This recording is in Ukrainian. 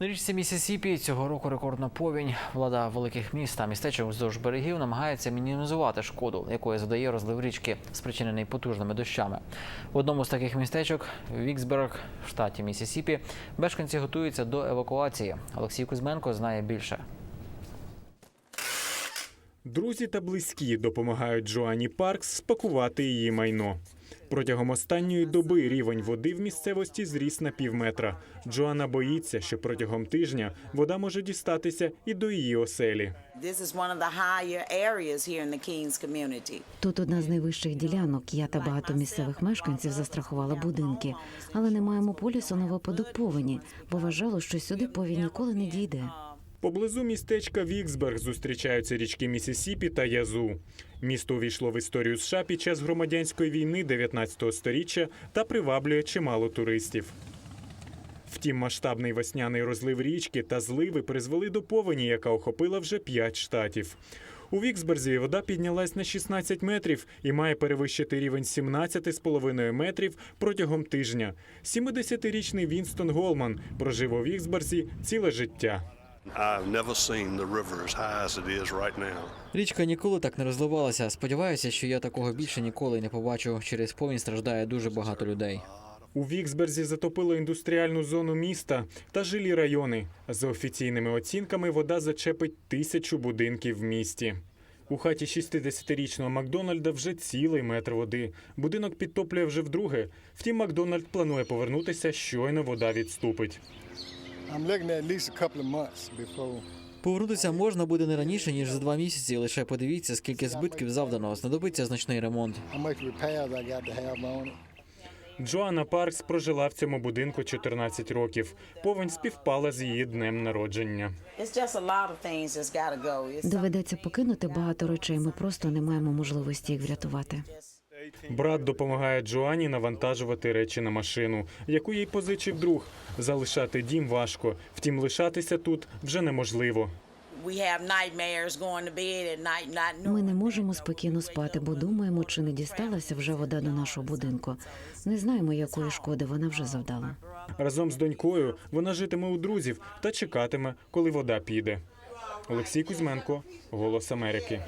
На річці Місісіпі цього року рекордна повінь. Влада великих міст та містечок вздовж берегів намагається мінімізувати шкоду, якої задає розлив річки, спричинений потужними дощами. В одному з таких містечок Віксберг в штаті Місісіпі мешканці готуються до евакуації. Олексій Кузьменко знає більше. Друзі та близькі допомагають Джоанні Паркс спакувати її майно. Протягом останньої доби рівень води в місцевості зріс на півметра. Джоанна боїться, що протягом тижня вода може дістатися і до її оселі. Тут одна з найвищих ділянок. Я та багато місцевих мешканців застрахували будинки, але не маємо полісу на випадок повені, бо вважало, що сюди повінь ніколи не дійде. Поблизу містечка Віксберг зустрічаються річки Місісіпі та Язу. Місто увійшло в історію США під час громадянської війни 19-го століття та приваблює чимало туристів. Втім, масштабний весняний розлив річки та зливи призвели до повені, яка охопила вже п'ять штатів. У Віксберзі вода піднялась на 16 метрів і має перевищити рівень 17,5 метрів протягом тижня. 70-річний Вінстон Голман прожив у Віксберзі ціле життя. I've never seen the river as high as it is right now. Річка ніколи так не розливалася. Сподіваюся, що я такого більше ніколи не побачу. Через повінь страждає дуже багато людей. У Віксберзі затопило індустріальну зону міста та жилі райони. За офіційними оцінками, вода зачепить тисячу будинків в місті. У хаті 60-річного Макдональда вже цілий метр води. Будинок підтоплює вже вдруге. Втім, Макдональд планує повернутися, щойно вода відступить. I'm looking at at least a couple of months before. Повернутися можна буде не раніше ніж за два місяці. Лише подивіться, скільки збитків завдано. Знадобиться значний ремонт. Джоанна Паркс прожила в цьому будинку 14 років. Повень співпала з її днем народження. Доведеться покинути багато речей. Ми просто не маємо можливості їх врятувати. Брат допомагає Джоанні навантажувати речі на машину, яку їй позичив друг. Залишати дім важко, втім лишатися тут вже неможливо. Ми не можемо спокійно спати, бо думаємо, чи не дісталася вже вода до нашого будинку. Не знаємо, якої шкоди вона вже завдала. Разом з донькою вона житиме у друзів та чекатиме, коли вода піде. Олексій Кузьменко, Голос Америки.